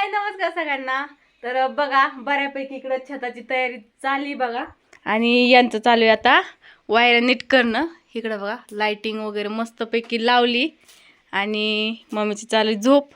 हाय नमस्कार सगळ्यांना. तर बघा बऱ्यापैकी इकडं छताची तयारी चालली बघा. आणि यांचं चालू आहे आता वायर नीट करणं. इकडं बघा लाइटिंग वगैरे मस्तपैकी लावली. आणि मम्मीची चालू झोप.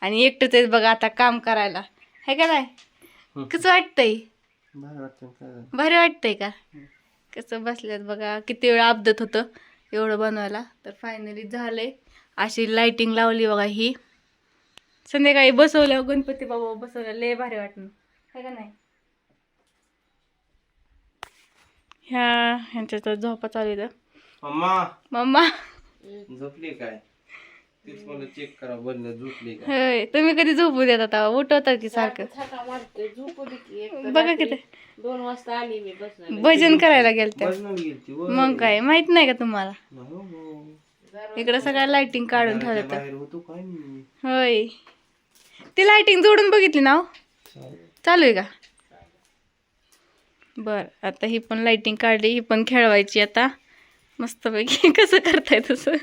आणि एकटंच आहे बघा आता काम करायला. हे का नाही? कसं वाटतंय? भारी वाटतंय का? कसं बसल्यात बघा किती वेळ अपदत होतं एवढं बनवायला. तर फायनली झालंय. अशी लाइटिंग लावली बघा ही. संध्याकाळी बसवल्यावर गणपती बाबा बसवल्या लय भारी वाटणं. है का नाही? ह्या ह्यांच्या तर झोपा चालू आहे मम्मा. मम्मा. झोपली काय? तीच मला चेक करा बंद झोपली काय होय तुम्ही कधी झोपू देत आता? उठवतात की सारखं. बघा किती. दोन वाजता आली मी भजन करायला गेलते वर. मग काय माहीत नाही का तुम्हाला? नाही हो. इकडं सगळ्या लाइटिंग काढून ठेवलं तर. बाहेर होतो काय होय. ती लाइटिंग जोडून बघितली ना हो? चालू आहे का? बर आता ही पण लाइटिंग काढली ही पण खेळवायची आता. मस्तपैकी. कसं करताय तसं?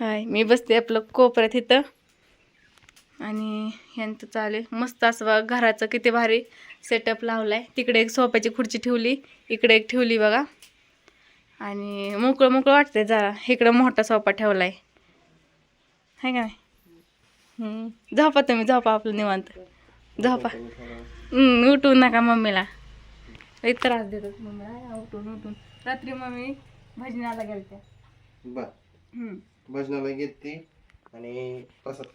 हाय मी बसते आपलं कोपऱ्यात इथं. आणि ह्यांचं चालू आहे. मस्त असं बघा घराचं किती भारी सेटअप लावलाय. तिकडे एक सोफ्याची खुर्ची ठेवली. इकडे एक ठेवली बघा. आणि मोकळं मोकळं वाटतंय जरा. इकडं मोठा सोफा ठेवलाय. आहे का नाही. झोपा तुम्ही झोपा आपलं निवांत. झोपा. उठवू नका मम्मीला. लई त्रास देतात मम्मीला. उठून उठून. रात्री मम्मी भजनाला हम्म. भजनाला घेते आणि प्रसाद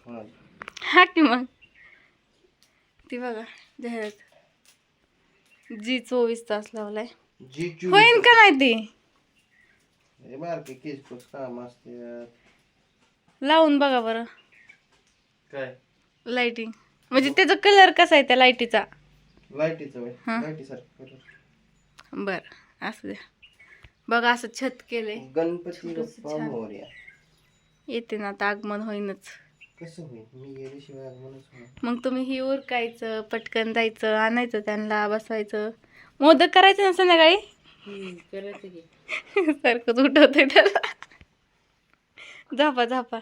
हा की मग. ती बघा जाहिरात. जी चोवीस तास लावलाय. होईन का नाही ती? काम असते लावून बघा बरं. काय? लाइटिंग म्हणजे त्याचा कलर कसा आहे त्या लाईटीचा लाईटीचं हा. सारखं बर असू द्या. बघा असं छत केलंय. गणपती छोटंसं बाप्पा छान. मोरया येते ना आता आगमन होईनच. कसं होईल? मी गेल्याशिवाय आगमनच होणार मग तुम्ही ही उरकायचं पटकन जायचं आणायचं त्यांना बसवायचं. मोदक करायचे ना संध्याकाळी? करायचं की. सारखंच उठवतंय त्याला. झापा झापा.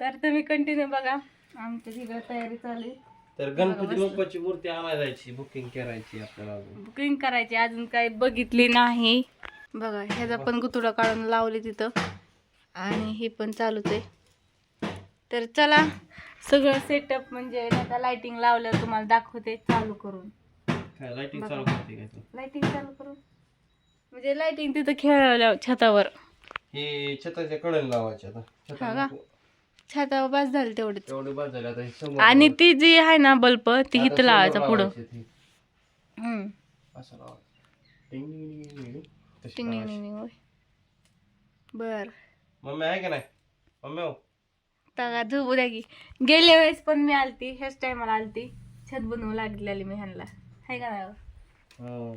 तर तुम्ही कंटिन्यू बघा. आमच्या तिकडे तयारी चालू आहे. तर गणपती बाप्पाची मूर्ती आणायला जायची बुकिंग करायची आपल्याला अजून. बुकिंग करायची अजून काही बघितली नाही. बघा ह्याचा पण गुतुडा काढून लावले तिथं. आणि हे पण चालूच आहे. तर चला सगळं सेटअप म्हणजे आता लाइटिंग लावल्यावर तुम्हाला दाखवते चालू करून. काय लाईटिंग चालू करते काय तू? लाइटिंग चालू करून. म्हणजे लाइटिंग तिथं खेळल्या छतावर. हे छताच्या लावायचे आता हा छताला का? छतावर बस झालं तेवढंच तेवढे बाद झाले आता हे समोर आणि ती जी आहे ना बल्ब ती आता इथं समोर लावायचा पुढं लावायचे ते. हम्म. असं लावायचं टिंग टिंग टिंग टिंग टिंग. तशी टिंग टिंग लावायची. टिंग टिंग होय. बर मम्मी आहे का नाही मम्मी हो तगा झोपू द्या की गेल्या वेळेस पण मी आलती ह्याच टायमाला आलती छत बनवू लागलेली मी ह्यांना हाय का नाही हो? हो.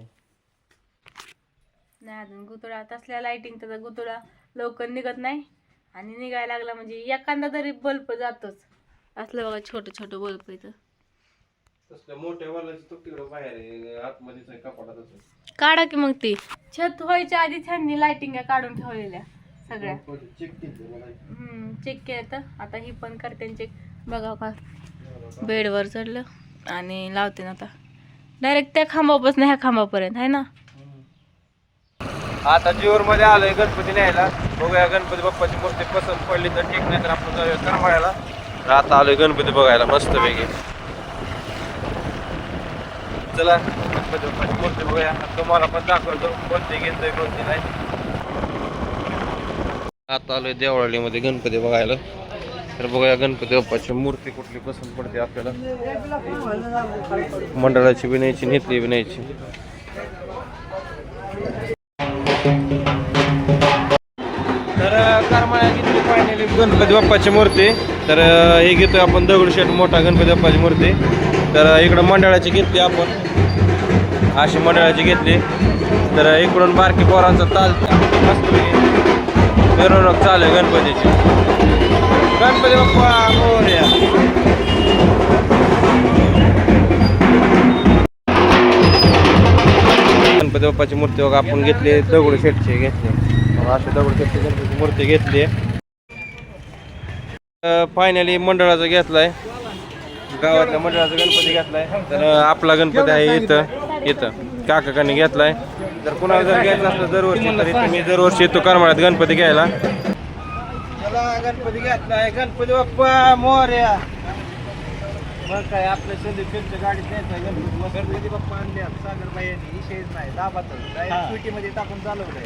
नाही अजून गुतुडा तसल्या लाइटिंग त्याचा गुतुडा लवकर निघत नाही. आणि निघायला लागला म्हणजे एखादा तरी बल्ब जातोच. असलं बघा छोटं छोटं बल्ब इथं. तसल्या मोठ्या वालाची तो तिकडं बाहेर आहे. आतमध्येच आहे कपाटात असं. काढा की मग ती. छत व्हायच्या आधी ह्यांनी लाइटिंग काढून ठेवलेल्या सगळ्या. चेक केली मला. चेक केलं तर. आता ही पण करते चेक बघा का बेडवर चढलं आणि लावते ना आता. डायरेक्ट त्या खांबापासून ह्या खांबापर्यंत आहे ना? आता जीवर मध्ये आलोय गणपती न्यायला. बघूया गणपती बाप्पाची मूर्ती पसंत पडली तर ठीक नाही तर आपण जाऊया करमाळ्याला. तर आता आलोय गणपती बघायला मस्त वेगळी चला गणपती बाप्पाची मूर्ती बघूया. तुम्हाला पण दाखवतो कोणती घेतोय कोणती नाही. आता आलोय देवळालीमध्ये गणपती बघायला. तर बघूया गणपती बाप्पाची मूर्ती कुठली पसंत पडते आपल्याला. मंडळाची विनायची नेतली विनायची गणपती बाप्पाची मूर्ती तर हे घेतोय आपण दगडूशेठ मोठा गणपती बाप्पाची मूर्ती तर इकडं मंडळाची घेतली आपण. अशी मंडळाची घेतली. तर इकडून बारकी पोरांचा ताल मिरवणूक चालू आहे गणपतीची. गणपती बाप्पा मोर्या. गणपती बाप्पाची मूर्ती बघा आपण घेतली दगडू शेटची घेतली अशी दगडू शेटची गणपतीची मूर्ती घेतली फायनली मंडळाचा घेतलाय. गावातल्या मंडळाचा गणपती घेतलाय. तर आपला गणपती आहे इथं. इथं. काकाकांनी घेतलाय. जर कुणाला जर घ्यायचं असलं दरवर्षी तर इथं मी दरवर्षी येतो करमाळ्यात गणपती घ्यायला. गणपती घेतलाय. गणपती बाप्पा मोर्या. मग काय आपल्या संदीप फिरच्या गाडीत द्यायचा. गणपती गणपती बाप्पा आणले सागरबाई यांनी विषयच नाही. दाबात टाकून चालवलं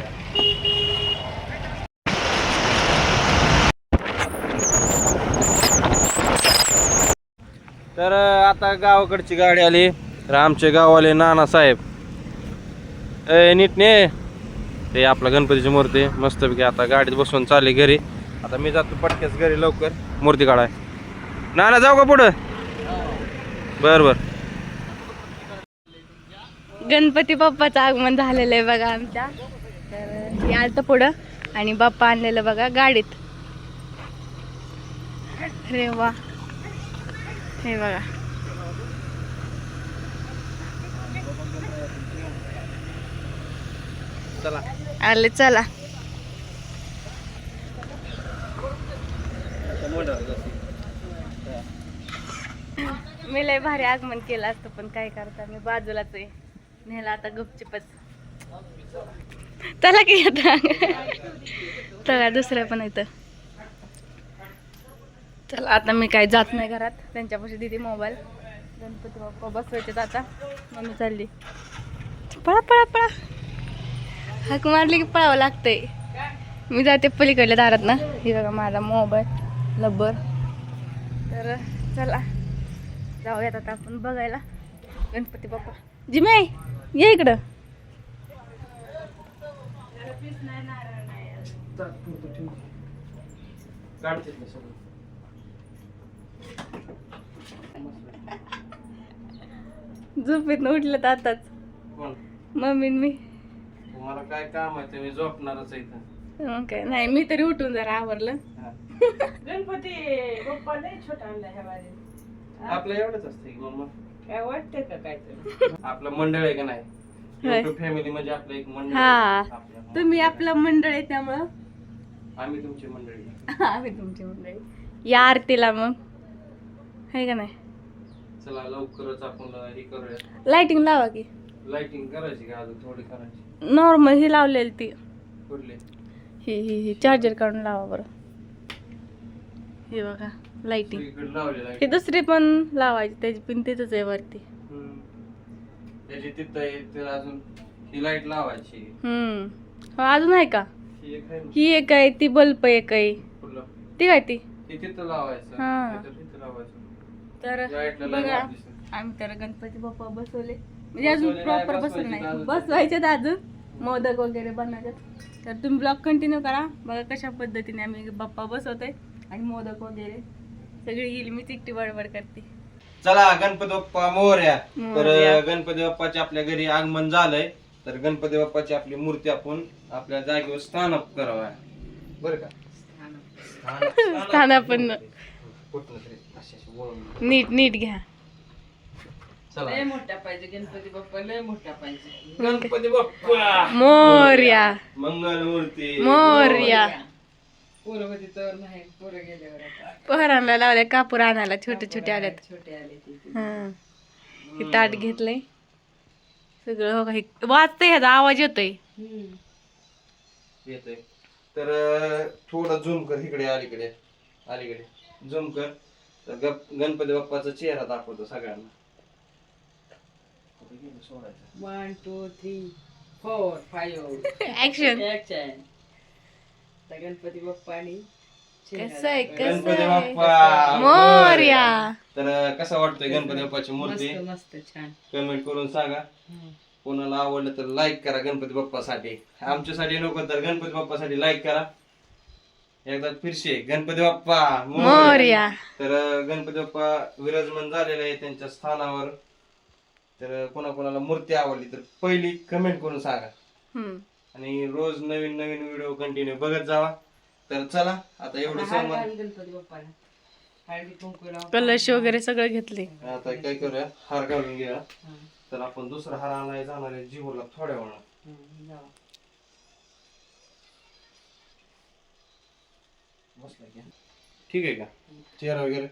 तर आता गावाकडची गाडी आली. तर आमचे गाववाले नाना साहेब. ए नीट ते आपला गणपतीची मूर्ती. मस्तपैकी आता गाडीत बसून चालली घरी. आता मी जातो पटक्याच घरी लवकर. मूर्ती काढाय. नाना जाऊ का पुढं? बर बर. गणपती बाप्पाचं आगमन झालेलं आहे बघा आमच्या. तर हे आलतं पुढं. आणि बाप्पा आणलेलं बघा गाडीत. अरे वा. हे बघा. चला. आले चला. मी लय भारी आगमन केलं असतं पण काय करता? मी बाजूलाच आहे. नेला आता गुपचिपच. चला की आता. चला दुसरं पण येतं चला आता मी काय जात नाही घरात. त्यांच्यापाशी दिली मोबाईल. गणपती बाप्पा बसवायचे आता. मम्मी चालली. पळा पळा पळा. हाक मारली की पळावं लागतंय. मी जाते पलीकडल्या दारात ना. हे बघा माझा मोबाईल. लब्बर तर चला. जाऊयात आता आपण बघायला. गणपती बाप्पा. जिमे ये इकडं. झोपेत उठलं तर आताच. मम्मी न मी. तुम्हाला काय काम आहे? ते मी झोपणारच आहे इथं. मग काय नाही मी तरी उठून जरा आवरलं. गणपती बाप्पा नाही छोटा आणला ह्या बारी आपलं एवढंच असतं की मम्मा काय वाटतंय का काय तरी आपलं मंडळ आहे का नाही. फॅमिली म्हणजे आपलं एक मंडळ हा. आहे. आपलं. तुम्ही आपलं मंडळ आहे त्यामुळं? आम्ही तुमची मंडळी. आम्ही तुमची मंडळी. या आरतीला मग. आहे का नाही? चला लवकरच आपण हे करूया लाइटिंग लावा की. लाइटिंग करायची का अजून थोडी करायची? नॉर्मल ही लावलेली ती. कुठली? ही ही ही. चार्जर काढून लावा बरं. हे बघा लाइटिंग इकडे हे दुसरी पण लावायची त्याची पिन तिथंच आहे वरती. त्याची तिथं आहे तर अजून ही लाइट लावायची. हम्म. हो, अजून आहे का? ही एक आहे ना? ही एक आहे ती बल्ब एक आहे. फुलं. ती काय ती? हे तिथं लावायचं. हा. तिथं लावायचं. तर बघा. आम्ही तर गणपती बाप्पा बसवले म्हणजे अजून प्रॉपर बसवलं नाही अजून. बसवायचे अजून मोदक वगैरे बनवायचे तर तुम्ही ब्लॉग कंटिन्यू करा बघा कशा पद्धतीने आम्ही बाप्पा बसवतोय आणि मोदक वगैरे सगळी येईल मी तिकटी बडबड करते चला गणपती बाप्पा मोर्या तर. गणपती बाप्पाचे आपल्या घरी आगमन झालंय तर गणपती बाप्पाची आपली मूर्ती आपण आपल्या जागेवर स्थानप करावा बर का स्थानप- स्थानापन्न. कुठनं तरी. नीट नीट घ्या. चला. लय मोठा पाहिजे गणपती बाप्पा लय मोठा पाहिजे. गणपती बाप्पा. मोर्या. मंगलमूर्ती. मोर्या. पोरं होती तर नाही पोरं गेल्यावर आता. पोहरांना लावले कापूर आणायला छोटे छोटे आल्यात. छोटे आले ते हा. हे ताट घेतलंय. सगळं हो का हे वाजतंय ह्याचा आवाज येतोय. येतोय. तर अं, थोडं झूम कर इकडे अलीकडे. अलीकडे. झूम कर तर गप- गणपती बाप्पाचा चेहरा दाखवतो सगळ्यांना. सोडायचं? One two three four five action action तर गणपती बाप्पा आणि कसं आहे गणपती कसं आहे? बाप्पा मोर्या. तर कसा वाटतोय गणपती बाप्पाची मूर्ती? मस्त मस्त छान. कमेंट करून सांगा. कोणाला आवडलं तर लाईक करा गणपती बाप्पासाठी. आमच्यासाठी नको तर गणपती बाप्पासाठी लाईक करा. एकदा फिरशे गणपती बाप्पा मोर्या. तर अं, गणपती बाप्पा विराजमान झालेले आहे त्यांच्या स्थानावर. तर कोणाकोणाला मूर्ती आवडली तर पहिली कमेंट करून सांगा. हम्म. आणि रोज नवीन नवीन व्हिडिओ कंटिन्यू बघत जावा. तर चला आता एवढं सांग घाल गणपती बाप्पाला. हळदी कुंकू लाव कलश वगैरे सगळं घेतले. आता काय करूया? हार घालून घ्या हं, तर आपण दुसरा हार आणायला जाणार आहे जिहोला थोड्या वेळा हं, जाऊ. बसला की ठीक आहे का? चेहरा वगैरे?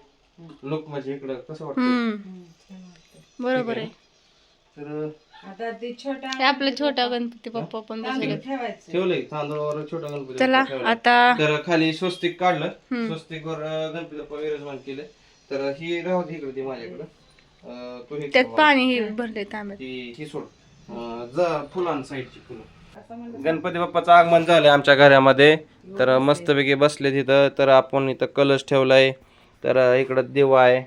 लुक म्हणजे इकडं कसं वाटतं हम्म. बरोबर आहे. तर आता ते छोटा हे आपला छोटा गणपती बाप्पा पण बसले ठेवायचं. ठेवलंय तांदूळावर छोटा गणपती चला बाप्पा ठेवलाय. आता तर खाली स्वस्तिक काढलं. स्वस्तिकवर अं, गणपती बाप्पा विराजमान केले. तर ही राहू दे इकडे ती माझ्याकडं. अं, तू हे त्यात कर पाणी हे भरले तांब्यात. ही ही सोड. अं, जा फुलां साईडची फुलं. गणपती बाप्पाचं आगमन झालंय आमच्या घरामध्ये. तर मस्तपैकी बसले तिथं तर आपण इथं कलश ठेवलाय. तर इकडं दिवा आहे.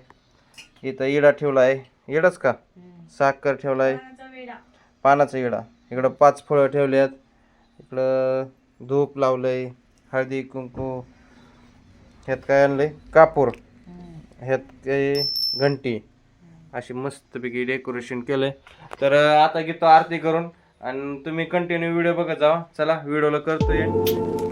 इथं इडा ठेवलाय. इडाच का? साखर ठेवलाय. पानाचा इडा. इकडं पाच फळं ठेवल्यात इकडं धूप लावलंय. हळदी कुंकू. ह्यात काय आणलंय? कापूर. ह्यात काही घंटी. अशी मस्तपैकी डेकोरेशन केलंय. तर आता घेतो आरती करून. आणि तुम्ही कंटिन्यू व्हिडिओ बघत जावा. चला व्हिडिओला करतोय.